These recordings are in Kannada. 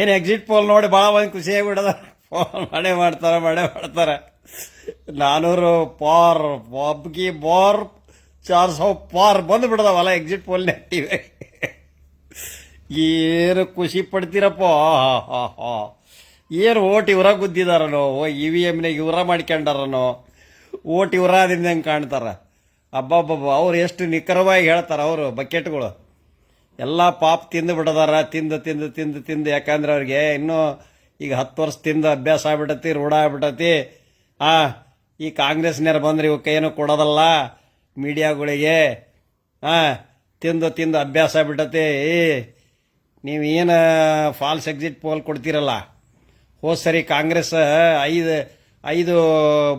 ಏನು ಎಕ್ಸಿಟ್ ಪೋಲ್ ನೋಡಿ ಭಾಳ ಒಂದು ಖುಷಿಯಾಗಿ ಬಿಡದ ಫೋನ್ ಮಾಡೇ ಮಾಡ್ತಾರೆ ಮಾಡೇ ಮಾಡ್ತಾರೆ. ನಾನೂರು ಪಾರ್, ಪಬ್ಗಿ ಬಾರ್, ಚಾರ್ ಸೌ ಪಾರ್ ಬಂದು ಬಿಡದವಲ್ಲ ಎಕ್ಸಿಟ್ ಪೋಲ್ ನೆಟ್ಟಿವೆ ಏನು ಖುಷಿ ಪಡ್ತೀರಪ್ಪ. ಹಾ ಹಾ ಏನು ಓಟ್ ಇವರ ಗುದ್ದಿದಾರನೋ ಓ ಇ ವಿ ಎಮ್ನಾಗ ಇವರ ಮಾಡ್ಕೊಂಡಾರನೋ, ಓಟ್ ಇವರಾದಿಂದ ಹೆಂಗೆ ಕಾಣ್ತಾರ? ಅಬ್ಬಬ್ಬಬ್ಬ, ಅವ್ರು ಎಷ್ಟು ನಿಖರವಾಗಿ ಹೇಳ್ತಾರೆ ಅವರು ಬಕೆಟ್ಗಳು. ಎಲ್ಲ ಪಾಪ್ ತಿಂದು ಬಿಡದಾರ, ತಿಂದು ತಿಂದು ತಿಂದು ತಿಂದು. ಯಾಕಂದ್ರೆ ಅವ್ರಿಗೆ ಇನ್ನೂ ಈಗ ಹತ್ತು ವರ್ಷ ತಿಂದು ಅಭ್ಯಾಸ ಆಗ್ಬಿಟ್ಟತಿ ರೂಢ ಆಗ್ಬಿಟ್ಟತಿ ಆ, ಈ ಕಾಂಗ್ರೆಸ್ನವ್ರು ಬಂದ್ರೆ ಇವಕ್ಕೆ ಏನು ಕೊಡೋದಲ್ಲ? ಮೀಡಿಯಾಗಳಿಗೆ ಹಾಂ ತಿಂದು ತಿಂದು ಅಭ್ಯಾಸ ಆಗ್ಬಿಟ್ಟತಿ ನೀವು ಏನು ಫಾಲ್ಸ್ ಎಕ್ಸಿಟ್ ಪೋಲ್ ಕೊಡ್ತೀರಲ್ಲ? ಹೋದ ಸರಿ ಕಾಂಗ್ರೆಸ್ ಐದು ಐದು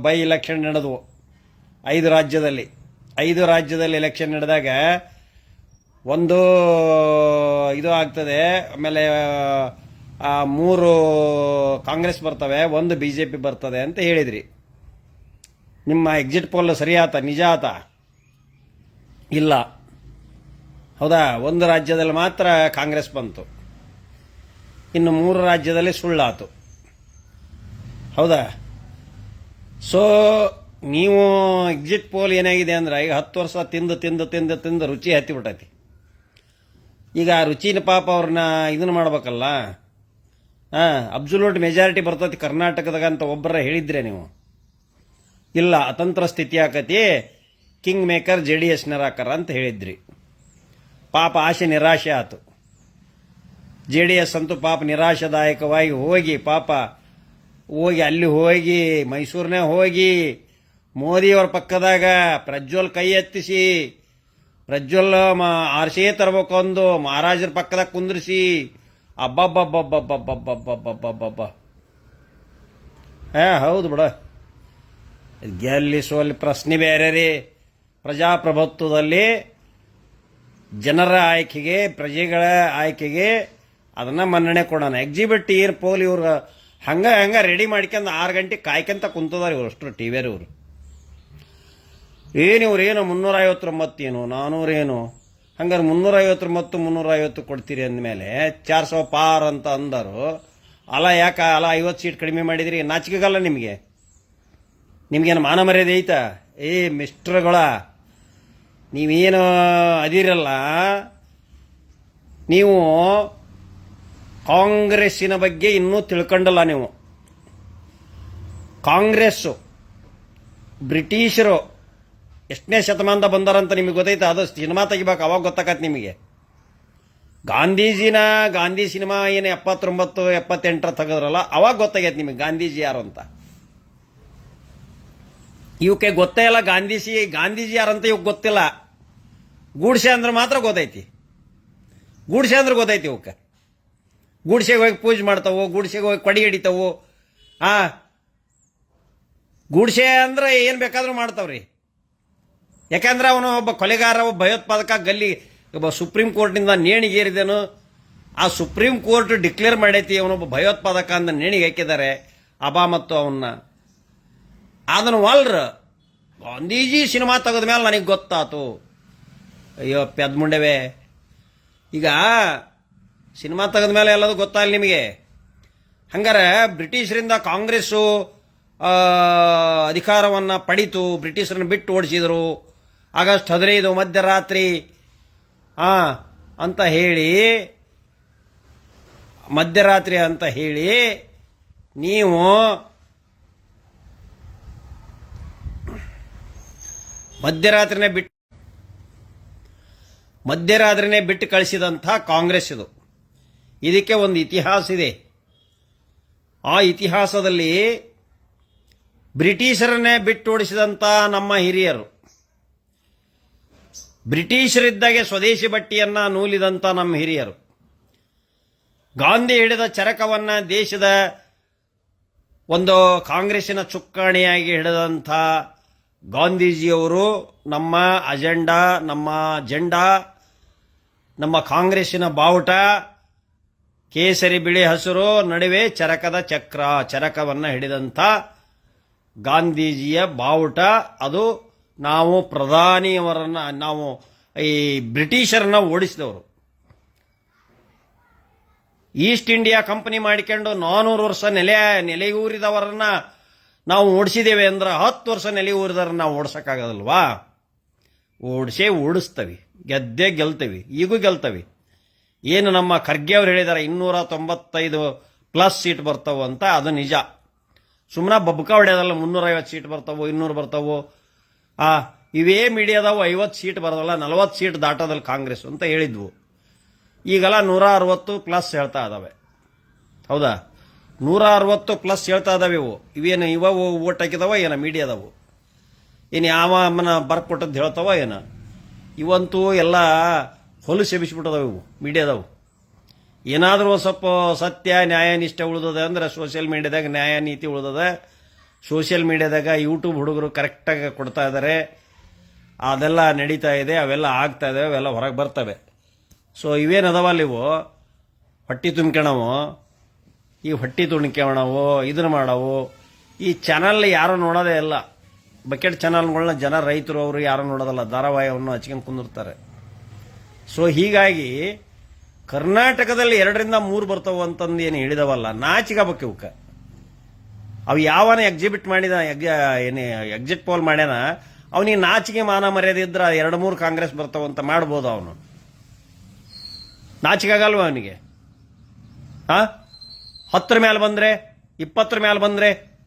ಬೈ ಎಲೆಕ್ಷನ್ ನಡೆದವು. ಐದು ರಾಜ್ಯದಲ್ಲಿ ಐದು ರಾಜ್ಯದಲ್ಲಿ ಎಲೆಕ್ಷನ್ ನಡೆದಾಗ ಒಂದು ಇದು ಆಗ್ತದೆ, ಆಮೇಲೆ ಮೂರು ಕಾಂಗ್ರೆಸ್ ಬರ್ತವೆ, ಒಂದು ಬಿ ಜೆ ಪಿ ಬರ್ತದೆ ಅಂತ ಹೇಳಿದ್ರಿ. ನಿಮ್ಮ ಎಕ್ಸಿಟ್ ಪೋಲ್ ಸರಿ ಆತ, ನಿಜ ಆತ? ಇಲ್ಲ. ಹೌದಾ? ಒಂದು ರಾಜ್ಯದಲ್ಲಿ ಮಾತ್ರ ಕಾಂಗ್ರೆಸ್ ಬಂತು. ಇನ್ನು ಮೂರು ರಾಜ್ಯದಲ್ಲಿ ಸುಳ್ಳಾತು. ಹೌದಾ? ಸೊ ನೀವು ಎಕ್ಸಿಟ್ ಪೋಲ್ ಏನಾಗಿದೆ ಅಂದ್ರೆ, ಈಗ ಹತ್ತು ವರ್ಷ ತಿಂದು ತಿಂದು ತಿಂದು ತಿಂದು ರುಚಿ ಹತ್ತಿಬಿಟ್ಟೈತಿ ಈಗ ಆ ರುಚಿನ ಪಾಪ ಅವ್ರನ್ನ ಇದನ್ನ ಮಾಡ್ಬೇಕಲ್ಲ? ಹಾಂ ಅಬ್ಸುಲೂಟ್ ಮೆಜಾರಿಟಿ ಬರ್ತೈತಿ ಕರ್ನಾಟಕದಾಗ ಅಂತ ಒಬ್ಬರ ಹೇಳಿದ್ರೆ ನೀವು. ಇಲ್ಲ, ಅತಂತ್ರ ಸ್ಥಿತಿ ಆಕತಿ king maker J D S ಎಸ್ನರಾಕರ ಅಂತ ಹೇಳಿದ್ರಿ. ಪಾಪ ಆಶೆ ನಿರಾಶೆ ಆತು. ಜೆ ಡಿ ಎಸ್ ಅಂತೂ ಪಾಪ ನಿರಾಶಾದಾಯಕವಾಗಿ ಹೋಗಿ, ಪಾಪ ಹೋಗಿ, ಅಲ್ಲಿ ಹೋಗಿ ಮೈಸೂರಿನೇ ಹೋಗಿ, ಮೋದಿಯವ್ರ ಪಕ್ಕದಾಗ ಪ್ರಜ್ವಲ್ ಕೈ ಎತ್ತಿಸಿ ಪ್ರಜ್ವಲ್ ಮ ಆರ್ಸೇ ತರ್ಬೇಕು ಅಂದು ಮಹಾರಾಜರ ಪಕ್ಕದಾಗ ಕುಂದ್ರಿಸಿ. ಅಬ್ಬಬ್ಬಬ್ಬಬ್ಬಬ್ಬಬ್ಬಬ್ಬಬ್ಬಬ್ಬಬ್ಬ ಹಾ, ಹೌದು ಬಿಡ. ಗೆಲ್ಲಿ ಪ್ರಶ್ನೆ ಬೇರೆ ರೀ. ಪ್ರಜಾಪ್ರಭುತ್ವದಲ್ಲಿ ಜನರ ಆಯ್ಕೆಗೆ, ಪ್ರಜೆಗಳ ಆಯ್ಕೆಗೆ ಅದನ್ನ ಮನ್ನಣೆ ಕೊಡೋಣ. ಎಕ್ಸಿಬಿಟ್ ಏರ್ ಪೋಲ್ ಇವ್ರು ಹಂಗೆ ಹಂಗೆ ರೆಡಿ ಮಾಡ್ಕೊಂಡು ಆರು ಗಂಟೆ ಕಾಯ್ಕೊಂತ ಕುಂತದಾರ ಇವ್ರು ಅಷ್ಟು ಟಿ ವಿಯರ್ ಇವ್ರು. ಏನು ಇವ್ರು ಏನು ಮುನ್ನೂರ ಐವತ್ತೊಂಬತ್ತೇನು ನಾನೂರೇನು? ಹಂಗಾರೆ ಮುನ್ನೂರ ಐವತ್ತೊಂಬತ್ತು ಮುನ್ನೂರ ಐವತ್ತು ಕೊಡ್ತೀರಿ ಅಂದಮೇಲೆ ಚಾರ್ ಸಾವಿರ ಪಾರ್ ಅಂತ ಅಂದರು. ಅಲ್ಲ ಯಾಕ ಅಲ್ಲ ಐವತ್ತು ಸೀಟ್ ಕಡಿಮೆ ಮಾಡಿದಿರಿ? ನಾಚಿಕೆಗಲ್ಲ ನಿಮಗೆ? ನಿಮಗೇನು ಮಾನ ಮರ್ಯಾದೆ ಐತಾ? ಏ ಮಿಸ್ಟ್ರಗಳ, ನೀವೇನು ಅದಿರಲ್ಲ? ನೀವು ಕಾಂಗ್ರೆಸ್ಸಿನ ಬಗ್ಗೆ ಇನ್ನೂ ತಿಳ್ಕೊಂಡಲ್ಲ ನೀವು. ಕಾಂಗ್ರೆಸ್ಸು, ಬ್ರಿಟಿಷರು ಎಷ್ಟನೇ ಶತಮಾನದ ಬಂದಾರಂತ ನಿಮಗೆ ಗೊತ್ತೈತೆ? ಅದು ಸಿನಿಮಾ ತೆಗಿಬೇಕು, ಅವಾಗ ಗೊತ್ತಾಗತ್ತೆ ನಿಮಗೆ. ಗಾಂಧೀಜಿನ, ಗಾಂಧಿ ಸಿನಿಮಾ ಏನು ಎಪ್ಪತ್ತೊಂಬತ್ತು, ಎಪ್ಪತ್ತೆಂಟರ ತೆಗೆದ್ರಲ್ಲ, ಅವಾಗ ಗೊತ್ತಾಗೈತೆ ನಿಮಗೆ ಗಾಂಧೀಜಿ ಯಾರು ಅಂತ. ಇವಕ್ಕೆ ಗೊತ್ತೇ ಇಲ್ಲ, ಗಾಂಧೀಜಿ ಗಾಂಧೀಜಿ ಯಾರಂತ ಇವಕ್ಕೆ ಗೊತ್ತಿಲ್ಲ. ಗೂಡ್ಸೆ ಅಂದ್ರೆ ಮಾತ್ರ ಗೊತ್ತೈತಿ. ಗೂಡ್ಸೆ ಅಂದ್ರೆ ಗೊತ್ತೈತಿ ಇವಕ್ಕೆ ಗೂಡ್ಸೆಗೆ ಹೋಗಿ ಪೂಜೆ ಮಾಡ್ತಾವು, ಗೂಡ್ಸೆಗೆ ಹೋಗಿ ಕೊಡಿ ಹಿಡಿತಾವು. ಆ, ಗೂಡ್ಸೆ ಅಂದ್ರೆ ಏನು ಬೇಕಾದ್ರೂ ಮಾಡ್ತಾವ್ರಿ. ಯಾಕಂದ್ರೆ ಅವನು ಒಬ್ಬ ಕೊಲೆಗಾರ, ಒಬ್ಬ ಭಯೋತ್ಪಾದಕ, ಗಲ್ಲಿ ಒಬ್ಬ ಸುಪ್ರೀಂ ಕೋರ್ಟ್ನಿಂದ ನೇಣಿಗೇರಿದನು ಆ ಸುಪ್ರೀಂ ಕೋರ್ಟ್ ಡಿಕ್ಲೇರ್ ಮಾಡೈತಿ ಅವನೊಬ್ಬ ಭಯೋತ್ಪಾದಕ ಅಂತ ನೇಣಿಗೆ ಹಾಕಿದ್ದಾರೆ. ಅಬಾ ಮತ್ತು ಅವನ್ನ. ಅದನ್ನು ವಲ್ರ, ಗಾಂಧೀಜಿ ಸಿನಿಮಾ ತೆಗೆದ ಮೇಲೆ ನನಗೆ ಗೊತ್ತಾತು. ಅಯ್ಯೋ, ಪೆದ್ಮುಂಡೆವೆ. ಈಗ ಸಿನಿಮಾ ತೆಗೆದ ಮೇಲೆ ಎಲ್ಲದು ಗೊತ್ತಾಗಲಿ ನಿಮಗೆ? ಹಂಗಾರೆ ಬ್ರಿಟಿಷರಿಂದ ಕಾಂಗ್ರೆಸ್ಸು ಅಧಿಕಾರವನ್ನು ಪಡಿತು, ಬ್ರಿಟಿಷರನ್ನು ಬಿಟ್ಟು ಓಡಿಸಿದರು. ಆಗಸ್ಟ್ ಹದಿನೈದು ಮಧ್ಯರಾತ್ರಿ. ಅಂತ ಹೇಳಿ, ಮಧ್ಯರಾತ್ರಿ ಅಂತ ಹೇಳಿ, ನೀವು ಮಧ್ಯರಾತ್ರಿನೇ ಬಿಟ್ಟು ಮಧ್ಯರಾತ್ರಿನೇ ಬಿಟ್ಟು ಕಳಿಸಿದಂಥ ಕಾಂಗ್ರೆಸ್ ಇದು. ಇದಕ್ಕೆ ಒಂದು ಇತಿಹಾಸ ಇದೆ. ಆ ಇತಿಹಾಸದಲ್ಲಿ ಬ್ರಿಟಿಷರನ್ನೇ ಬಿಟ್ಟು ಓಡಿಸಿದಂಥ ನಮ್ಮ ಹಿರಿಯರು. ಬ್ರಿಟಿಷರಿದ್ದಾಗೆ ಸ್ವದೇಶಿ ಬಟ್ಟಿಯನ್ನ ನೂಲಿದಂಥ ನಮ್ಮ ಹಿರಿಯರು. ಗಾಂಧಿ ಹಿಡಿದ ಚರಕವನ್ನ ದೇಶದ ಒಂದು ಕಾಂಗ್ರೆಸ್ಸಿನ ಚುಕ್ಕಾಣಿಯಾಗಿ ಹಿಡಿದಂಥ ಗಾಂಧೀಜಿಯವರು ನಮ್ಮ ಅಜೆಂಡಾ, ನಮ್ಮ ಜೆಂಡಾ ನಮ್ಮ ಕಾಂಗ್ರೆಸ್ಸಿನ ಬಾವುಟ, ಕೇಸರಿ ಬಿಳಿ ಹಸಿರು, ನಡುವೆ ಚರಕದ ಚಕ್ರ, ಚರಕವನ್ನು ಹಿಡಿದಂಥ ಗಾಂಧೀಜಿಯ ಬಾವುಟ. ಅದು ನಾವು ಪ್ರಧಾನಿಯವರನ್ನ, ನಾವು ಈ ಬ್ರಿಟಿಷರನ್ನ ಓಡಿಸಿದವರು. ಈಸ್ಟ್ ಇಂಡಿಯಾ ಕಂಪನಿ ಮಾಡಿಕೊಂಡು ನಾನ್ನೂರು ವರ್ಷ ನೆಲೆ, ನೆಲೆಯೂರಿದವರನ್ನ ನಾವು ಓಡಿಸಿದ್ದೇವೆ ಅಂದ್ರೆ ಹತ್ತು ವರ್ಷ ನೆಲೆಯೂರಿದವ್ರನ್ನ ನಾವು ಓಡಿಸೋಕ್ಕಾಗೋದಲ್ವಾ? ಓಡಿಸೇ ಓಡಿಸ್ತವಿ. ಗೆದ್ದೇ ಗೆಲ್ತವಿ. ಈಗೂ ಗೆಲ್ತವಿ. ಏನು ನಮ್ಮ ಖರ್ಗೆ ಅವ್ರು ಹೇಳಿದಾರೆ, ಇನ್ನೂರ ತೊಂಬತ್ತೈದು ಪ್ಲಸ್ ಸೀಟ್ ಬರ್ತಾವೆ ಅಂತ, ಅದು ನಿಜ. ಸುಮ್ಮನೆ ಬಬ್ಕ ಹೊಡೆಯೋದಲ್ಲ ಮುನ್ನೂರೈವತ್ತು ಸೀಟ್ ಬರ್ತಾವೋ, ಇನ್ನೂರು ಬರ್ತಾವು. ಆ ಇವೇ ಮೀಡಿಯಾದವು ಐವತ್ತು ಸೀಟ್ ಬರೋದಲ್ಲ, ನಲವತ್ತು ಸೀಟ್ ದಾಟೋದಲ್ಲ ಕಾಂಗ್ರೆಸ್ ಅಂತ ಹೇಳಿದ್ವು. ಈಗೆಲ್ಲ ನೂರ ಅರವತ್ತು ಪ್ಲಸ್ ಹೇಳ್ತಾ ಇದಾವೆ. ಹೌದಾ? ನೂರ ಅರವತ್ತು ಪ್ಲಸ್ ಹೇಳ್ತಾ ಇದಾವೆ ಇವು. ಇವೇನು ಇವ ಓಟ್ ಹಾಕಿದವ ಏನ ಮೀಡಿಯಾದವು? ಏನು ಯಾವ ಅಮ್ಮನ ಬರ್ಕೊಟ್ಟದ್ದು ಹೇಳ್ತಾವ ಏನ? ಇವಂತೂ ಎಲ್ಲ ಹೊಲಸು ಎಬಿಸ್ಬಿಟ್ಟದವು ಇವು, ಮೀಡಿಯಾದವು. ಏನಾದರೂ ಸ್ವಲ್ಪ ಸತ್ಯ ನ್ಯಾಯ ಉಳಿದದೆ ಅಂದ್ರೆ ಸೋಷಿಯಲ್ ಮೀಡಿಯಾದಾಗ ನ್ಯಾಯ ನೀತಿ ಉಳಿದದ. ಸೋಷಿಯಲ್ ಮೀಡಿಯಾದಾಗ ಯೂಟ್ಯೂಬ್ ಹುಡುಗರು ಕರೆಕ್ಟಾಗಿ ಕೊಡ್ತಾ ಇದ್ದಾರೆ ಅದೆಲ್ಲ ನಡೀತಾ ಇದೆ, ಅವೆಲ್ಲ ಆಗ್ತಾ ಇದೆ ಅವೆಲ್ಲ ಹೊರಗೆ ಬರ್ತವೆ. ಸೊ ಇವೇನದವಲ್ಲ ಇವು ಹೊಟ್ಟಿ ತುಂಬ್ಕೊಳವು ಈ ಹೊಟ್ಟಿ ತುಂಬ್ಕೊಳವು ಇದನ್ನ ಮಾಡವು. ಈ ಚಾನಲ್ ಯಾರು ನೋಡೋದೇ ಇಲ್ಲ. ಬಕೆಟ್ ಚಾನಲ್ಗಳನ್ನ ಜನ ರೈತರು ಅವರು ಯಾರು ನೋಡೋದಲ್ಲ. ಧಾರಾವಾಹಿಯನ್ನು ಹಚ್ಕೊಂಡು ಕುಂದಿರ್ತಾರೆ. ಸೊ ಹೀಗಾಗಿ ಕರ್ನಾಟಕದಲ್ಲಿ ಎರಡರಿಂದ ಮೂರು ಬರ್ತವೆ ಅಂತಂದು ಏನು ಹೇಳಿದವಲ್ಲ ನಾಚಿಕಬೇಕು ಇವಕ್ಕೆ ಅವು ಯಾವನ ಎಕ್ಸಿಬಿಟ್ ಮಾಡಿದ ಏನೇ ಎಕ್ಸಿಟ್ ಪೋಲ್ ಮಾಡ್ಯಾನ, ಅವನಿಗೆ ನಾಚಿಕೆ ಮಾನ ಮರ್ಯಾದೆ ಇದ್ರೆ ಎರಡು ಮೂರು ಕಾಂಗ್ರೆಸ್ ಬರ್ತಾವಂತ ಮಾಡ್ಬೋದು ಅವನು. ನಾಚಿಕೆ ಆಗಲ್ವ ಅವನಿಗೆ? ಆ? ಹತ್ತರ ಮೇಲೆ ಬಂದ್ರೆ, ಇಪ್ಪತ್ತರ ಮೇಲೆ ಬಂದ್ರೆ,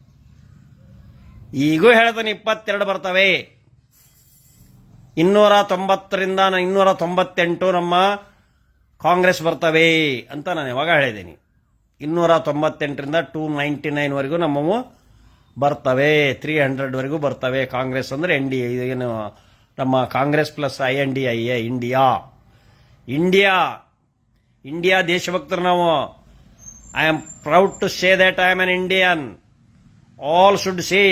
ಈಗೂ ಹೇಳ್ತಾನೆ ಇಪ್ಪತ್ತೆರಡು ಬರ್ತವೆ. ಇನ್ನೂರ ತೊಂಬತ್ತರಿಂದ ಇನ್ನೂರ ತೊಂಬತ್ತೆಂಟು ನಮ್ಮ ಕಾಂಗ್ರೆಸ್ ಬರ್ತವೆ ಅಂತ ನಾನು ಯಾವಾಗ ಹೇಳಿದ್ದೀನಿ. ಇನ್ನೂರ ತೊಂಬತ್ತೆಂಟರಿಂದ ಟೂ ನೈಂಟಿ ನೈನ್ವರೆಗೂ ನಮ್ಮವು ಬರ್ತವೆ. ತ್ರೀ ಹಂಡ್ರೆಡ್ವರೆಗೂ ಬರ್ತವೆ. ಕಾಂಗ್ರೆಸ್ ಅಂದರೆ ಎನ್ ಡಿ ಏನು, ನಮ್ಮ Congress plus I N D I A, India. India. India ದೇಶಭಕ್ತರು ನಾವು. I am proud to say that I am an Indian all should say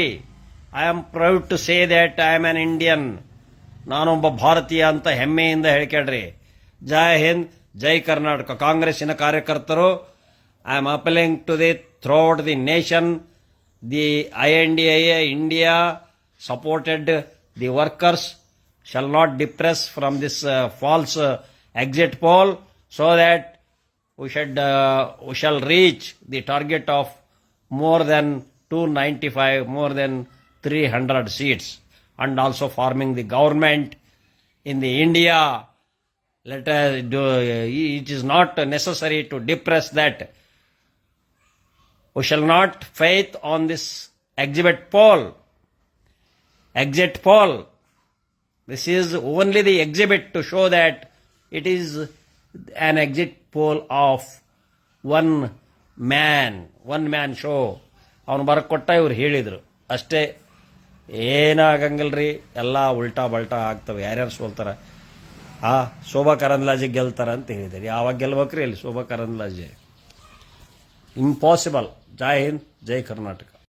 I am proud to say that I am an Indian ನಾನೊಬ್ಬ ಭಾರತೀಯ ಅಂತ ಹೆಮ್ಮೆಯಿಂದ ಹೇಳ್ಕೊಳ್ರಿ ಜೈ ಹಿಂದ್, ಜೈ ಕರ್ನಾಟಕ. ಕಾಂಗ್ರೆಸ್ಸಿನ ಕಾರ್ಯಕರ್ತರು I am appealing to the throughout the nation, the INDIA India supported the workers shall not depress from this uh, false uh, exit poll so that we should uh, we shall reach the target of more than 295 more than 300 seats. And also forming the government in the india. Let us do uh, it is not necessary to depress that. We shall not faith on this exhibit pole, exit pole. this is only the exhibit to show that it is an exit pole of one man, one man show. ಅವನು ಬರಕೊಟ್ಟ ಇವ್ರು ಹೇಳಿದರು ಅಷ್ಟೇ ಏನಾಗಂಗಿಲ್ರಿ ಎಲ್ಲ ಉಲ್ಟಾ ಬಲ್ಟಾ ಆಗ್ತವೆ ಯಾರ್ಯಾರು ಸೋಲ್ತಾರ ಆ ಶೋಭಾ ಕರಂದ್ಲಾಜೆ ಗೆಲ್ತಾರ ಅಂತ ಹೇಳಿದ್ದಾರೆ ಯಾವಾಗ ಗೆಲ್ಬೇಕ್ರಿ ಅಲ್ಲಿ ಶೋಭಾ ಕರಂದ್ಲಾಜೆ ಇಂಪಾಸಿಬಲ್ ಜೈ ಹಿಂದ್ ಜೈ ಕರ್ನಾಟಕ